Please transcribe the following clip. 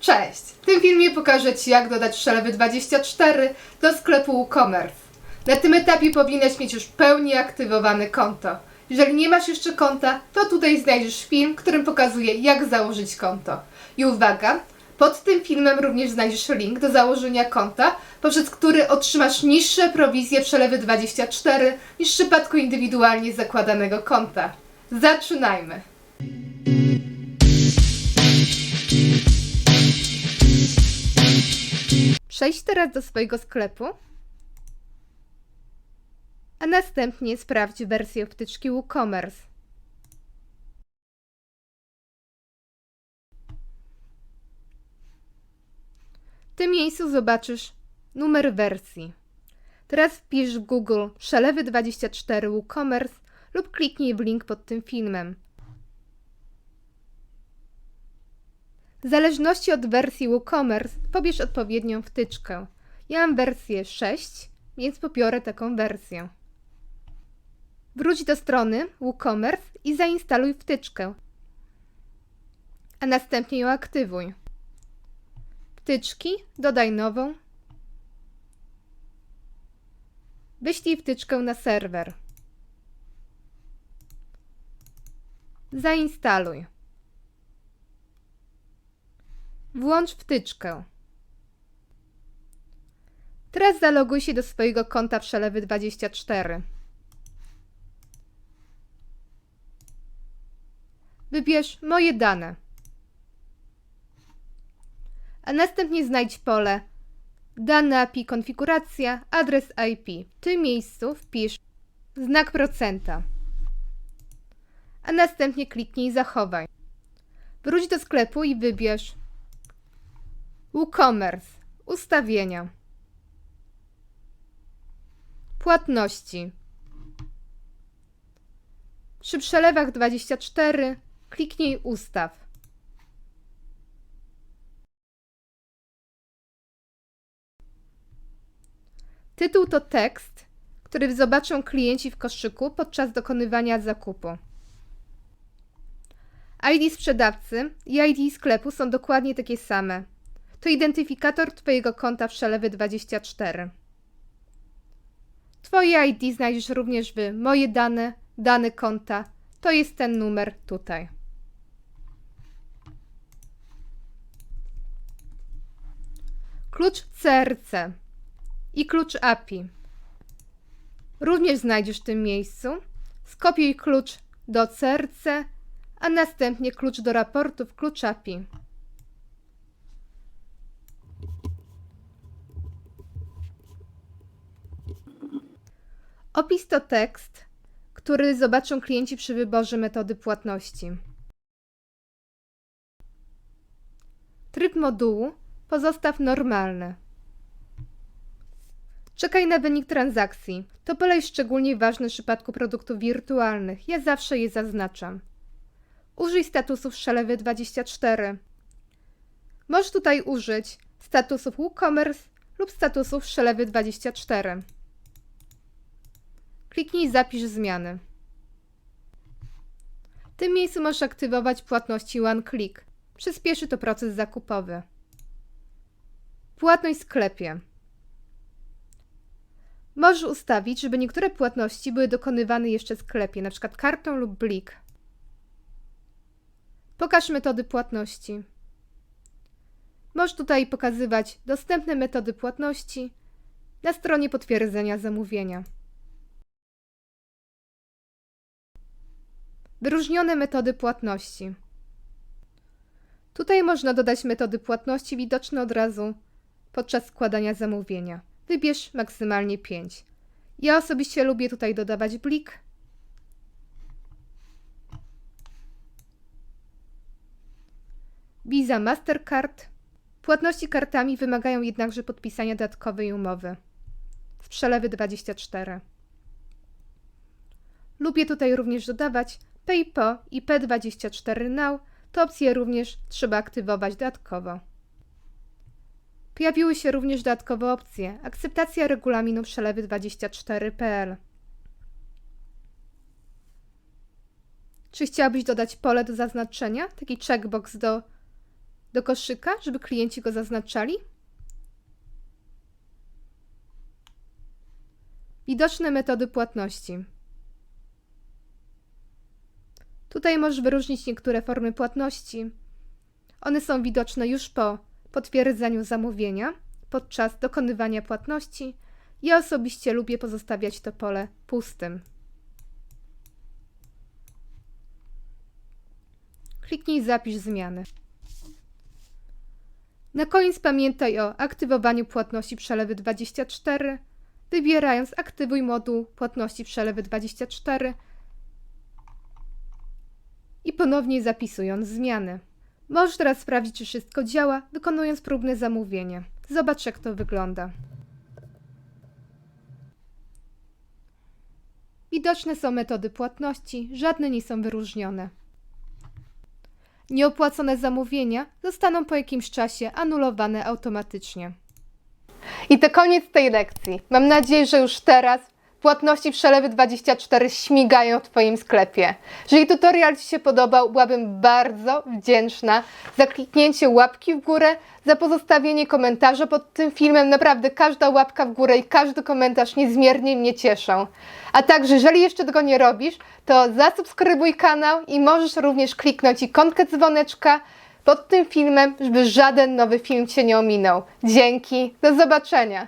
Cześć! W tym filmie pokażę Ci, jak dodać przelewy 24 do sklepu WooCommerce. Na tym etapie powinnaś mieć już pełni aktywowane konto. Jeżeli nie masz jeszcze konta, to tutaj znajdziesz film, którym pokazuję, jak założyć konto. I uwaga, pod tym filmem również znajdziesz link do założenia konta, poprzez który otrzymasz niższe prowizje przelewy 24 niż w przypadku indywidualnie zakładanego konta. Zaczynajmy! Przejdź teraz do swojego sklepu, a następnie sprawdź wersję wtyczki WooCommerce. W tym miejscu zobaczysz numer wersji. Teraz wpisz w Google przelewy 24 WooCommerce lub kliknij w link pod tym filmem. W zależności od wersji WooCommerce pobierz odpowiednią wtyczkę. Ja mam wersję 6, więc pobiorę taką wersję. Wróć do strony WooCommerce i zainstaluj wtyczkę, a następnie ją aktywuj. Wtyczki, dodaj nową. Wyślij wtyczkę na serwer. Zainstaluj. Włącz wtyczkę. Teraz zaloguj się do swojego konta przelewy 24. Wybierz moje dane. A następnie znajdź pole Dane API konfiguracja, adres IP. W tym miejscu wpisz znak procenta. A następnie kliknij zachowaj. Wróć do sklepu i wybierz WooCommerce. Ustawienia. Płatności. Przy przelewach 24 kliknij Ustaw. Tytuł to tekst, który zobaczą klienci w koszyku podczas dokonywania zakupu. ID sprzedawcy i ID sklepu są dokładnie takie same. To identyfikator Twojego konta przelewy 24. Twoje ID znajdziesz również w Moje dane, dane konta. To jest ten numer tutaj. Klucz CRC i klucz API. Również znajdziesz w tym miejscu. Skopiuj klucz do CRC, a następnie klucz do raportów klucz API. Opis to tekst, który zobaczą klienci przy wyborze metody płatności. Tryb modułu pozostaw normalny. Czekaj na wynik transakcji. To pole jest szczególnie ważne w przypadku produktów wirtualnych. Ja zawsze je zaznaczam. Użyj statusów szelewy 24. Możesz tutaj użyć statusów WooCommerce lub statusów szelewy 24. Kliknij Zapisz zmiany. W tym miejscu możesz aktywować płatności One Click. Przyspieszy to proces zakupowy. Płatność w sklepie. Możesz ustawić, żeby niektóre płatności były dokonywane jeszcze w sklepie, np. kartą lub blik. Pokaż metody płatności. Możesz tutaj pokazywać dostępne metody płatności na stronie potwierdzenia zamówienia. Wyróżnione metody płatności. Tutaj można dodać metody płatności widoczne od razu podczas składania zamówienia. Wybierz maksymalnie 5. Ja osobiście lubię tutaj dodawać blik. Visa Mastercard. Płatności kartami wymagają jednakże podpisania dodatkowej umowy. Z przelewy 24. Lubię tutaj również dodawać PayPal i P24 Now. To opcje również trzeba aktywować dodatkowo. Pojawiły się również dodatkowe opcje. Akceptacja regulaminu przelewy 24.pl. Czy chciałabyś dodać pole do zaznaczenia? Taki checkbox do do koszyka, żeby klienci go zaznaczali. Widoczne metody płatności. Tutaj możesz wyróżnić niektóre formy płatności. One są widoczne już po potwierdzeniu zamówienia, podczas dokonywania płatności. Ja osobiście lubię pozostawiać to pole pustym. Kliknij Zapisz zmiany. Na koniec pamiętaj o aktywowaniu płatności przelewy 24, wybierając Aktywuj moduł płatności przelewy 24 i ponownie zapisując zmiany. Możesz teraz sprawdzić, czy wszystko działa, wykonując próbne zamówienie. Zobacz, jak to wygląda. Widoczne są metody płatności, żadne nie są wyróżnione. Nieopłacone zamówienia zostaną po jakimś czasie anulowane automatycznie. I to koniec tej lekcji. Mam nadzieję, że już teraz płatności przelewy 24 śmigają w Twoim sklepie. Jeżeli tutorial Ci się podobał, byłabym bardzo wdzięczna za kliknięcie łapki w górę, za pozostawienie komentarza pod tym filmem. Naprawdę każda łapka w górę i każdy komentarz niezmiernie mnie cieszą. A także, jeżeli jeszcze tego nie robisz, to zasubskrybuj kanał i możesz również kliknąć ikonkę dzwoneczka pod tym filmem, żeby żaden nowy film Cię nie ominął. Dzięki, do zobaczenia!